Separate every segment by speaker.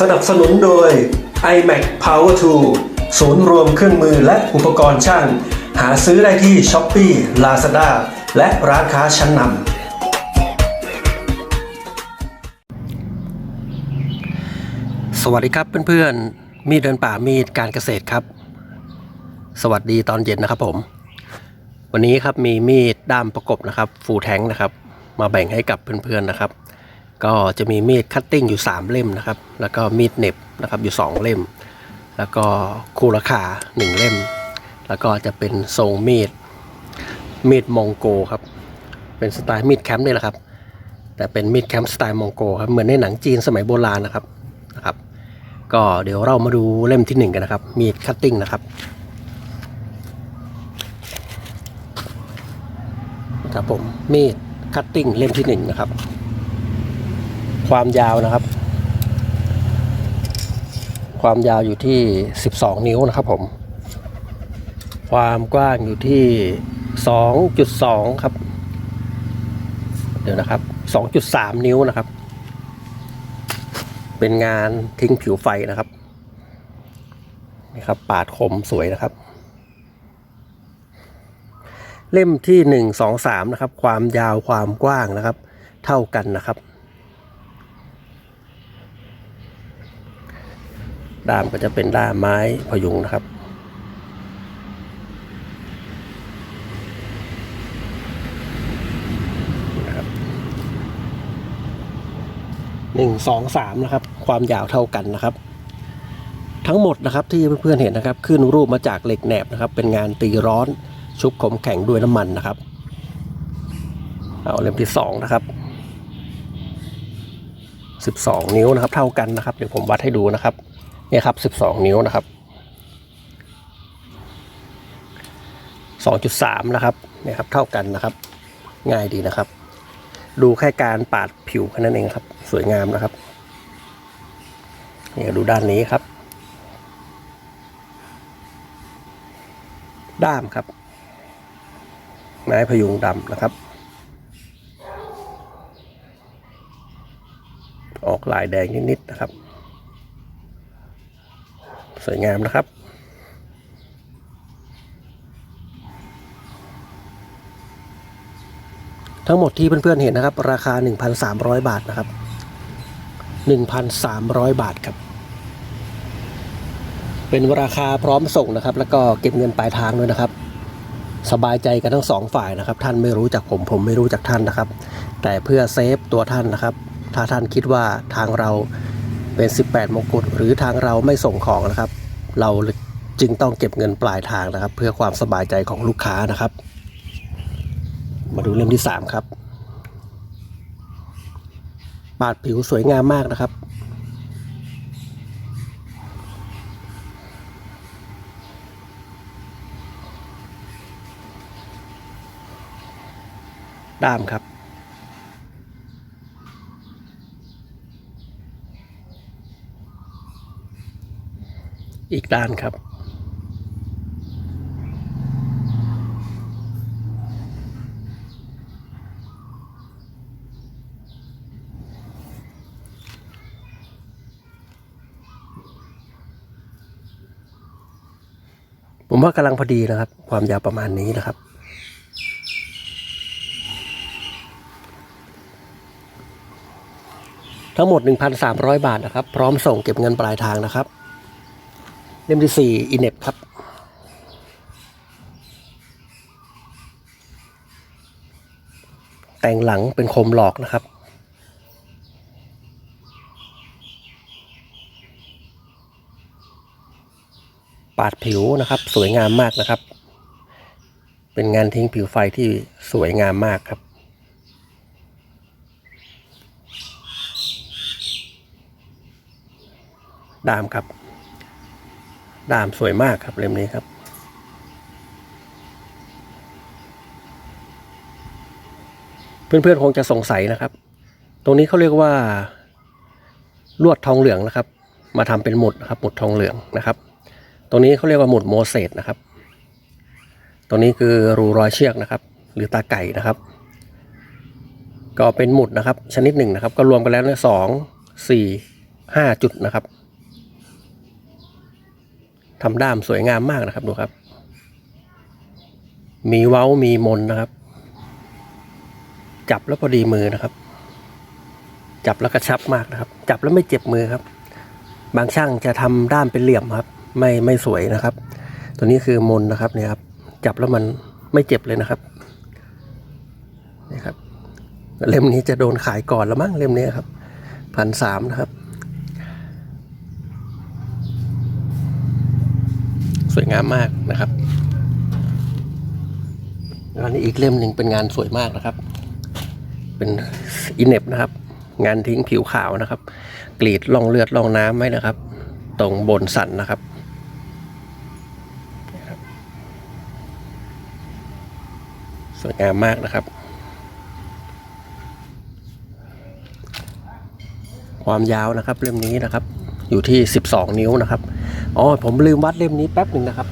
Speaker 1: สนับสนุนโดย iMac Power Tool ศูนย์รวมเครื่องมือและอุปกรณ์ช่าง หาซื้อได้ที่ Shopee Lazada และร้านค้าชั้นนำ สวัสดีครับเพื่อนๆ มีดเดินป่ามีดการเกษตรครับ สวัสดีตอนเย็นนะครับผม วันนี้ครับมีมีดด้ามประกบนะครับ ฟูแทงนะครับ มาแบ่งให้กับเพื่อนๆนะครับ ก็จะมีมีดคัตติ้งอยู่ 3 เล่มนะครับ แล้วก็มีดเน็บนะครับอยู่ 2 เล่ม แล้วก็คูราคา 1 เล่ม แล้วก็จะเป็นทรงมีดมีดมองโกครับ เป็นสไตล์มีดแคมป์นี่แหละครับ แต่เป็นมีดแคมป์สไตล์มองโกครับ เหมือนในหนังจีนสมัยโบราณนะครับนะครับ ก็เดี๋ยวเรามาดูเล่มที่หนึ่งกันนะครับ มีดคัตติ้งนะครับครับผมมีดคัตติ้งเล่มที่หนึ่งนะครับ ความยาวนะครับ ความยาวอยู่ที่ 12 นิ้วนะครับผม ความกว้างอยู่ที่ 2.2 ครับ เดี๋ยวนะครับ 2.3 นิ้วนะครับ เป็นงานทิ้งผิวไฟนะครับนี่ครับปาดคมสวยนะครับ เล่มที่หนึ่งสองสามนะครับ ความยาวความกว้างนะครับ เท่ากันนะครับ ด้ามก็จะเป็นด้ามไม้พยุงนะครับหนึ่งสองสามนะครับ ความยาวเท่ากันนะครับ ทั้งหมดนะครับที่เพื่อนๆเห็นนะครับ ขึ้นรูปมาจากเหล็กแหนบนะครับ เป็นงานตีร้อนชุบขมแข็งด้วยน้ำมันนะครับ เอาเล่มที่สองนะครับสิบสองนิ้วนะครับ เท่ากันนะครับ เดี๋ยวผมวัดให้ดูนะครับ เนี่ยครับสิบสองนิ้วนะครับสองจุดสามนะครับเนี่ยครับ เท่ากันนะครับ ง่ายดีนะครับ ดูแค่การปาดผิวแค่นั้นเองครับ สวยงามนะครับนี่ดูด้านนี้ครับ ด้ามครับ ไม้พยุงดำนะครับ ออกลายแดงนิดๆนะครับ สวยงามนะครับทั้งหมดที่เพื่อนๆเห็นนะครับ ราคา 1,300 บาทนะครับ 1,300 บาทครับ เป็นราคาพร้อมส่งนะครับ แล้วก็เก็บเงินปลายทางด้วยนะครับ สบายใจกันทั้งสองฝ่ายนะครับ ท่านไม่รู้จักผมผมไม่รู้จักท่านนะครับ แต่เพื่อเซฟตัวท่านนะครับ ถ้าท่านคิดว่าทางเรา เป็น 18 มงกุฎหรือทางเราไม่ส่งของนะครับ เราจึงต้องเก็บเงินปลายทางนะครับ เพื่อความสบายใจของลูกค้านะครับ มาดูเล่มที่ 3 ครับ ปาดผิวสวยงามมากนะครับด้ามครับ อีกด้านครับ ผมว่ากำลังพอดีนะครับ ความยาวประมาณนี้นะครับทั้งหมด 1,300 บาทนะครับ พร้อมส่งเก็บเงินปลายทางนะครับ ล่มที่4อินเน็บครับ แต่งหลังเป็นคมหลอกนะครับ ปาดผิวนะครับ สวยงามมากนะครับ เป็นงานทิ้งผิวไฟที่สวยงามมากครับดามครับ ดามสวยมากครับเล่มนี้ครับ เพื่อนๆคงจะสงสัยนะครับ ตรงนี้เขาเรียกว่า ลวดทองเหลืองนะครับ มาทำเป็นหมุดนะครับหมุดทองเหลืองนะครับ ตรงนี้เขาเรียกว่าหมุดโมเสสนะครับ ตรงนี้คือรูรอยเชือกนะครับ หรือตาไก่นะครับ ก็เป็นหมุดนะครับ ชนิดหนึ่งนะครับ ก็รวมกันแล้วเนี่ยสองสี่ห้าจุดนะครับ ทำด้ามสวยงามมากนะครับดูครับ มีเว้ามีมนนะครับ จับแล้วพอดีมือนะครับ จับแล้วกระชับมากนะครับ จับแล้วไม่เจ็บมือครับ บางช่างจะทำด้ามเป็นเหลี่ยมครับ ไม่ไม่สวยนะครับ ตัวนี้คือมนนะครับเนี่ยครับ จับแล้วมันไม่เจ็บเลยนะครับนี่ครับ เล่มนี้จะโดนขายก่อนแล้วมั้งเล่มนี้ครับพันสามนะครับ สวยงามมากนะครับแล้วอันนี้อีกเล่มหนึ่งเป็นงานสวยมากนะครับ เป็นอินเนบนะครับ งานทิ้งผิวขาวนะครับ กรีดล่องเลือดล่องน้ำไว้นะครับ ตรงบนสันนะครับสวยงามมากนะครับ ความยาวนะครับเล่มนี้นะครับ อยู่ที่ 12 นิ้วนะครับ อ๋อผมลืมวัดเล่มนี้แป๊บหนึ่งนะครับ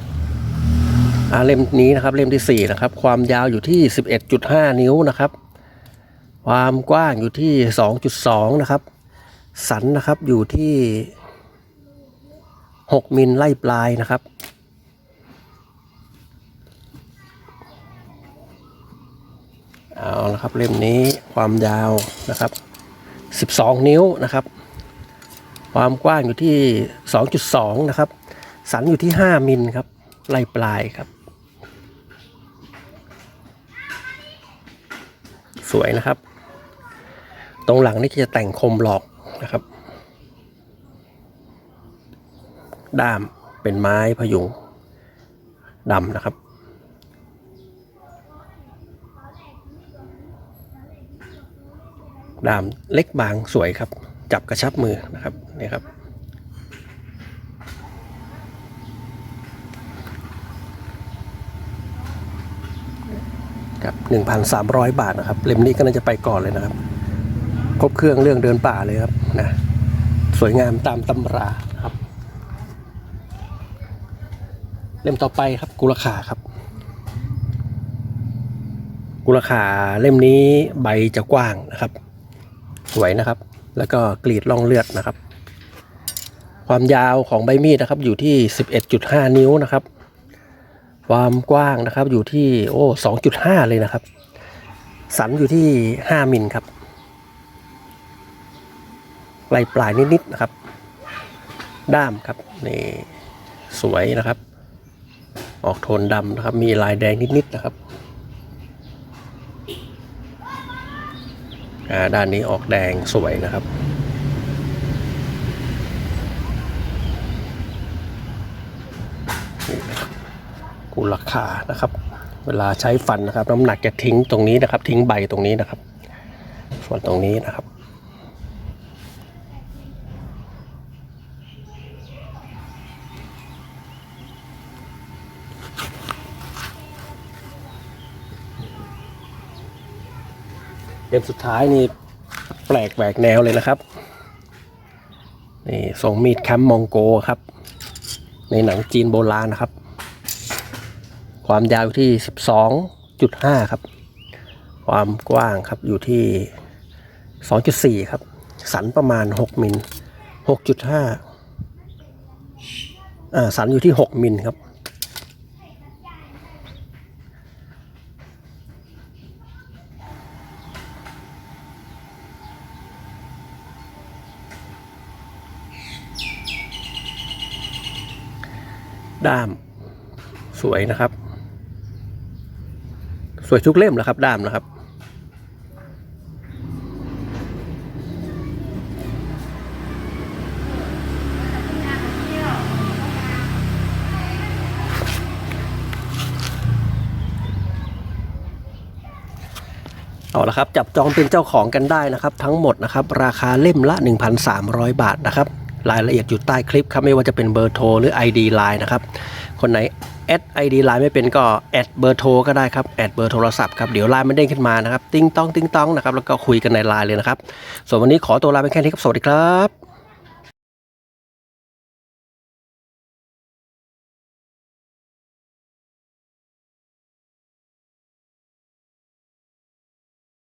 Speaker 1: อ่าเล่มนี้นะครับเล่มที่ 4 นะครับ ความยาวอยู่ที่ 11.5 นิ้วนะครับ ความกว้างอยู่ที่ 2.2 นะครับ สันนะครับอยู่ที่ 6 มิลไล่ปลายนะครับเอาละครับเล่มนี้ความยาวนะครับ 12 นิ้วนะครับ ความกว้างอยู่ที่ 2.2 นะครับ สันอยู่ที่ 5 มิลครับไล่ปลายครับ สวยนะครับ ตรงหลังนี่จะแต่งคมหลอกนะครับ ด้ามเป็นไม้พยุงดำนะครับดามเล็กบางสวยครับ จับกระชับมือนะครับนี่ครับ ครับ 1,300 บาทนะครับ เล่มนี้ก็น่าจะไปก่อนเลยนะครับ ครบเครื่องเรื่องเดินป่าเลยครับนะสวยงามตามตำราครับ เล่มต่อไปครับกุลขาครับกุลขาเล่มนี้ใบจะกว้างนะครับ สวยนะครับ แล้วก็กรีดร่องเลือดนะครับ ความยาวของใบมีดนะครับ อยู่ที่ 11.5 นิ้วนะครับ ความกว้างนะครับอยู่ที่โอ้2.5 เลยนะครับ สันอยู่ที่ 5มิลครับปลายปลายนิดๆนะครับ ด้ามครับนี่สวยนะครับ ออกโทนดำนะครับ มีลายแดงนิดๆนะครับ อ่า ด้านนี้ออกแดงสวยนะครับ กูราครับกุลขานะครับ เวลาใช้ฟันนะครับ น้ำหนักจะทิ้งตรงนี้นะครับ ทิ้งใบตรงนี้นะครับ ส่วนตรงนี้นะครับ เล่มสุดท้ายนี่แปลกแหวกแนวเลยนะครับนี่ทรงมีดแคมมองโกครับ ในหนังจีนโบราณนะครับ ความยาวอยู่ที่ 12.5 ครับ ความกว้างครับอยู่ที่ 2.4 ครับ สันประมาณ 6มิล6.5อ่าสันอยู่ที่ 6มิลครับ ด้าม สวยนะครับ สวยทุกเล่มแหละครับ ด้ามนะครับ เอาละครับ จับจองเป็นเจ้าของกันได้นะครับ ทั้งหมดนะครับ ราคาเล่มละ 1,300 บาทนะครับ รายละเอียดอยู่ใต้คลิปครับไม่ว่าจะเป็นเบอร์โทรหรือ ID Line นะครับ คนไหนแอด ID Line ไม่เป็นก็แอดเบอร์โทรก็ได้ครับแอดเบอร์โทรศัพท์ครับเดี๋ยวไลน์มันเด้งขึ้นมานะครับ ติ้งต้องติ้งต้องนะครับแล้วก็คุยกันในไลน์เลยนะครับ ส่วนวันนี้ขอตัวลาไปแค่นี้ครับสวัสดีครับ